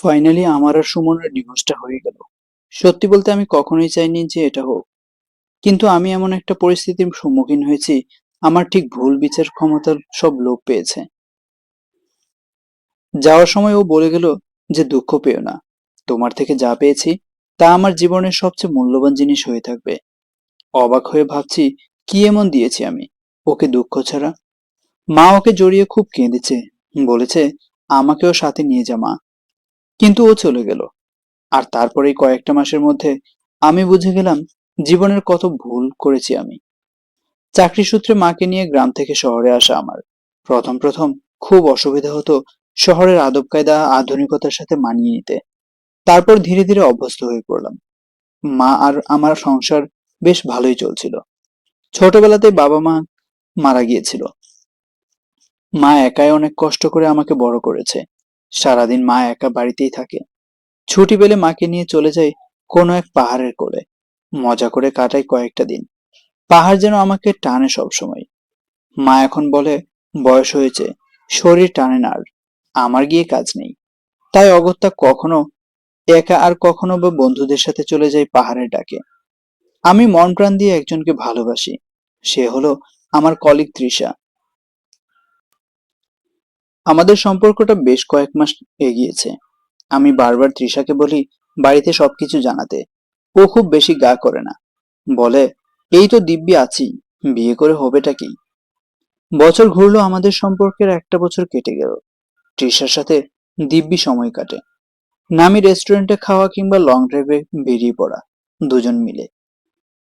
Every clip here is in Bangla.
ফাইনালি আমার আর সুমনের ডিভোর্সটা হয়ে গেল। সত্যি বলতে আমি কখনোই চাইনি যে এটা হোক। কিন্তু আমি এমন একটা পরিস্থিতির সম্মুখীন হয়েছি, আমার ঠিক ভুল বিচার ক্ষমতার সব লোপ পেয়েছে। যাওয়ার সময় ও বলে গেল যে দুঃখ পেও না। তোমার থেকে যা পেয়েছি, তা আমার জীবনের সবচেয়ে মূল্যবান জিনিস হয়ে থাকবে। অবাক হয়ে ভাবছি, কি এমন দিয়েছি আমি? ওকে দুঃখ ছাড়া? মা ওকে জড়িয়ে খুব কেঁদেছে। বলেছে, আমাকেও সাথে নিয়ে যা মা। কিন্তু ও চলে গেল। আর তারপরেই কয়েকটা মাসের মধ্যে আমি বুঝে গেলাম জীবনের কত ভুল করেছি আমি। চাকরি সূত্রে মাকে নিয়ে গ্রাম থেকে শহরে আসা আমার। প্রথম প্রথম খুব অসুবিধা হতো শহরের আদব কায়দা, আধুনিকতার সাথে মানিয়ে নিতে। তারপর ধীরে ধীরে অভ্যস্ত হয়ে পড়লাম। মা আর আমার সংসার বেশ ভালোই চলছিল। ছোটবেলাতে বাবা মা মারা গিয়েছিল। মা একাই অনেক কষ্ট করে আমাকে বড় করেছে। সারাদিন মা একা বাড়িতেই থাকে। ছুটি পেলে মাকে নিয়ে চলে যায় কোনো এক পাহাড়ের কোলে। মজা করে কাটাই কয়েকটা দিন। পাহাড় যেন আমাকে টানে সবসময়। মা এখন বলে, বয়স হয়েছে, শরীর টানে না আর। আমার গিয়ে কাজ নেই। তাই অগত্যা কখনো একা আর কখনো বা বন্ধুদের সাথে চলে যাই পাহাড়ের ডাকে। আমি মন প্রাণ দিয়ে একজনকে ভালোবাসি। সে হলো আমার কলিগ তৃষা। আমাদের সম্পর্কটা বেশ কয়েক মাস এগিয়েছে। আমি বারবার তৃষাকে বলি, বাড়িতে সবকিছু জানাতে। ও খুব বেশি গা করে না। বলে, এই তো দিব্যি আছি, বিয়ে করে হবেটা কি? বছর ঘুরলো, আমাদের সম্পর্কের একটা বছর কেটে গেল। তৃষার সাথে দিব্যি সময় কাটে। নামি রেস্টুরেন্টে খাওয়া কিংবা লং ড্রাইভে বেরিয়ে পড়া, দুজন মিলে।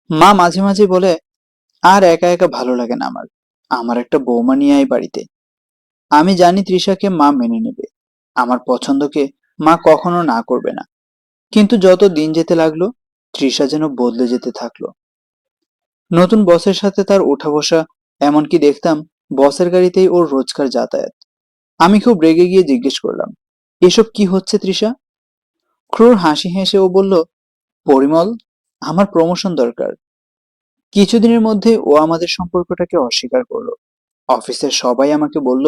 মা মাঝে মাঝে বলে, আর একা একা ভালো লাগে না আমার। আমার একটা বৌমা নিয়ে আয় বাড়িতে। আমি জানি তৃষাকে মা মেনে নেবে। আমার পছন্দকে মা কখনো না করবে না। কিন্তু যত দিন যেতে লাগল, তৃষা যেন বদলে যেতে থাকল। নতুন বসের সাথে তার ওঠা বসা, এমনকি দেখতাম বসের গাড়িতেই ওর রোজকার যাতায়াত। আমি খুব রেগে গিয়ে জিজ্ঞেস করলাম, এসব কি হচ্ছে তৃষা? ক্রুর হাসি হেসে ও বলল, পরিমল, আমার প্রমোশন দরকার। কিছুদিনের মধ্যে ও আমাদের সম্পর্কটাকে অস্বীকার করল। অফিসের সবাই আমাকে বলল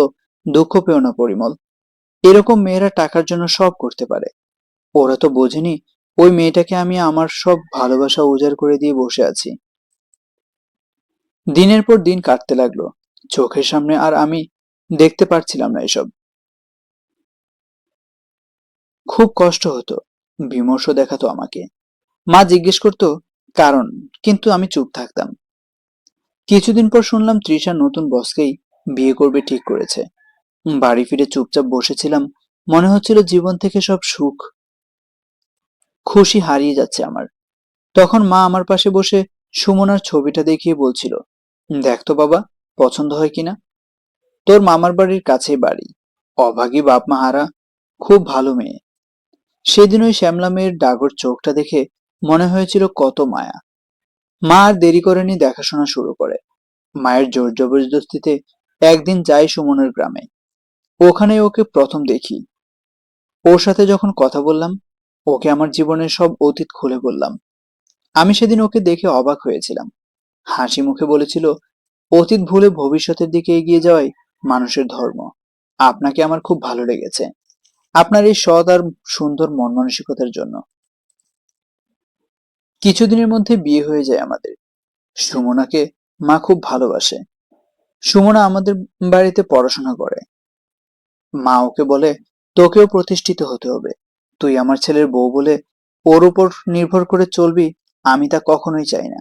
দুঃখ পেও না পরিমল। এরকম মেয়েরা টাকার জন্য সব করতে পারে। ওরা তো বোঝেনি, ওই মেয়েটাকে আমি আমার সব ভালোবাসা উজাড় করে দিয়ে বসে আছি। দিনের পর দিন কাটতে লাগল। চোখের সামনে আর আমি দেখতে পারছিলাম না এসব। খুব কষ্ট হতো, বিমর্ষ দেখাতো আমাকে। মা জিজ্ঞেস করতো, কারণ? কিন্তু আমি চুপ থাকতাম। কিছুদিন পর শুনলাম তৃষা নতুন বসকেই বিয়ে করবে ঠিক করেছে। বাড়ি ফিরে চুপচাপ বসেছিলাম, মনে হচ্ছিল জীবন থেকে সব সুখ। খুশি হারিয়ে যাচ্ছে আমার। তখন মা আমার পাশে বসে সুমনার ছবিটা দেখিয়ে বলছিল, দেখ তো বাবা, পছন্দ হয় কিনা? তোর মামার বাড়ির কাছেই বাড়ি। অভাগী বাপ মাহারা, খুব ভালো মেয়ে। সেদিন ওই শ্যামলা মেয়ের ডাগর চোখটা দেখে মনে হয়েছিল কত মায়া। মা আর দেরি করেনি দেখাশোনা শুরু করে। মায়ের জোর জবরদস্তিতে একদিন যাই সুমনের গ্রামে। ওখানে ওকে প্রথম দেখি। ওর সাথে যখন কথা বললাম, ওকে আমার জীবনের সব অতীত খুলে বললাম। আমি সেদিন ওকে দেখে অবাক হয়েছিলাম। হাসি মুখে বলেছিল, অতীত ভুলে ভবিষ্যতের দিকে এগিয়ে যাওয়াই মানুষের ধর্ম। আপনাকে আমার খুব ভালো লেগেছে। আপনার এই সৎ আর সুন্দর মন মানসিকতার জন্য। কিছুদিনের মধ্যে বিয়ে হয়ে যায় আমাদের। সুমনাকে মা খুব ভালোবাসে। সুমনা আমাদের বাড়িতে পড়াশোনা করে। মা ওকে বলে, তোকেও প্রতিষ্ঠিত হতে হবে। তুই আমার ছেলের বউ বলে ওর উপর নির্ভর করে চলবি, আমি তা কখনোই চাই না।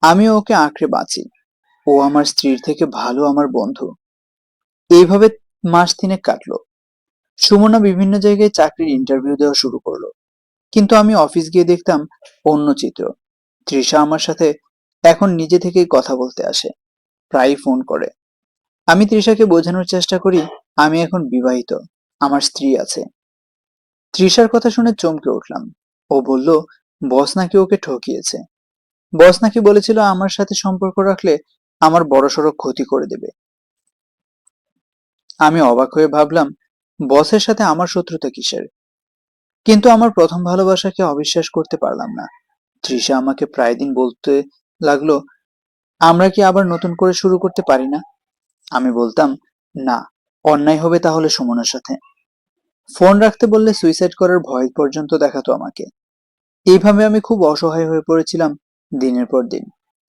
আমিও ওকে আঁকড়ে বাঁচি। ও আমার স্ত্রীর থেকে ভালো আমার বন্ধু। এইভাবে মাস তিনেক কাটলো। সুমনা বিভিন্ন জায়গায় চাকরির ইন্টারভিউ দেওয়া শুরু করল। কিন্তু আমি অফিস গিয়ে দেখতাম অন্য চিত্র। তৃষা আমার সাথে এখন নিজে থেকেই কথা বলতে আসে। প্রায়ই ফোন করে। আমি তৃষাকে বোঝানোর চেষ্টা করি, আমি এখন বিবাহিত, আমার স্ত্রী আছে। তৃষার কথা শুনে চমকে উঠলাম। ও বলল, বস নাকি ওকে ঠকিয়েছে। বস নাকি বলেছিল আমার সাথে সম্পর্ক রাখলে আমার বড়সড় ক্ষতি করে দেবে। আমি অবাক হয়ে ভাবলাম, বসের সাথে আমার শত্রুতা কিসের? কিন্তু আমার প্রথম ভালোবাসাকে অবিশ্বাস করতে পারলাম না। তৃষা আমাকে প্রায় দিন বলতে লাগল, আমরা কি আবার নতুন করে শুরু করতে পারি না? আমি বলতাম, না, অন্যায় হবে তাহলে সুমনের সাথে। ফোন রাখতে বললে সুইসাইড করার ভয় পর্যন্ত দেখাতো আমাকে। এইভাবে আমি খুব অসহায় হয়ে পড়েছিলাম দিনের পর দিন।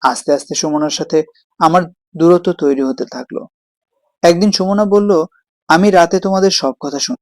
আস্তে আস্তে সুমনার সাথে আমার দূরত্ব তৈরি হতে থাকল। একদিন সুমনা বলল, আমি রাতে তোমাদের সব কথা শুন